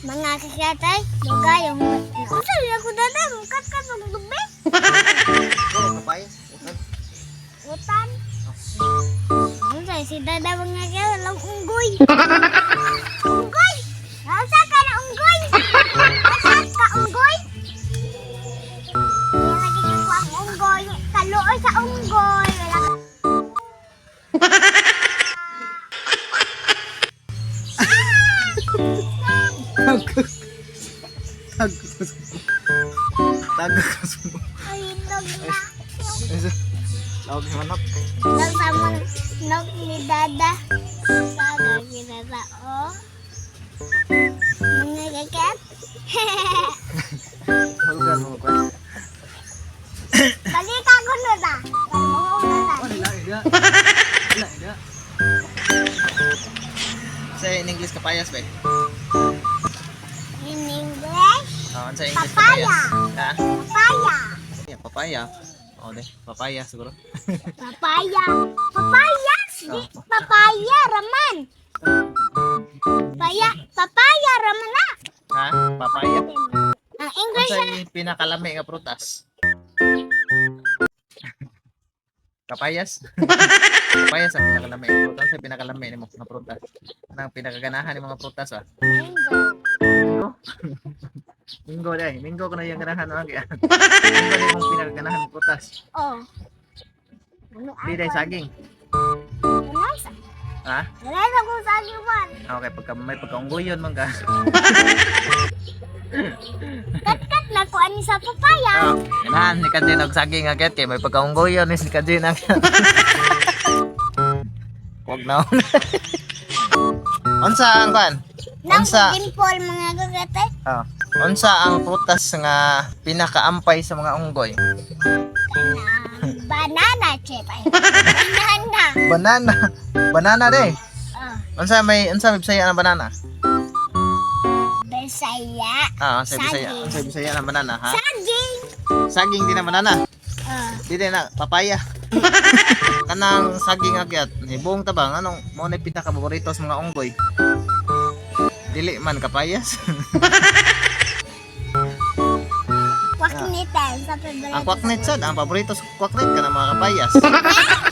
Mga kakatay, dugay yung Asa rin ako dada, mukat ka sa lubi. Oh, papayas. Utan. Utan. Ano si dada mga kaya, walang unggoy. Tago. Tago. Tago ka sa mo. Ay, nog na. Tawag ni manok. Nog sa mga nog ni dada. Saga ginasa, oh. Mga kakat. Halugan mo ko. Balita ko na ta. Wala ida. Wala ida. Say in English kapayas ba? Oh, sa English Papaya. Ha? papaya. Yeah, papaya. Oh, de, papaya siguro. Papaya. Papaya. Di, papaya, raman. Papaya, papaya, raman na. ha? Papaya. Ang Ano English sa pinakalami nga prutas? Kapayas. Kapayas ang pinakalami nga prutas. Sa pinakalami ni mo nga prutas. Nang pinakaganahan ni mga prutas ah. Minggo. Dai. Minggo ko na yung ganahan mo kaya. Minggo na yung pinakaganahan ng prutas. Oh. Ano Di dai saging. Sa? Ha? Wala na kung saan yung man. Okay, pagka may pagkaunggoyon man ka. Kat-kat na ko ani sa papaya. Oh, ganahan ni Kajin og saging agad kay may pagkaunggoyon ni si Kajin agad. Wag na. Unsa ang kan? Unsa? dimple mga gagate. Ah, unsa ang prutas nga pinakaampay sa mga unggoy? Banana. Ay, banana. Banana. Banana de. Oh. Unsa may unsa may Bisaya ang banana? Bisaya. Ah, unsa Bisaya? Unsa Bisaya ang banana, ha? Saging. Saging din ang banana. Oh. Di din na papaya. Kanang saging agyat, hibong tabang anong mo na pinaka paborito sa mga unggoy? Dili man kapayas. Waknitan sa favorite. ang kwaknit sad, ang paborito sa kwaknit kanang mga kapayas.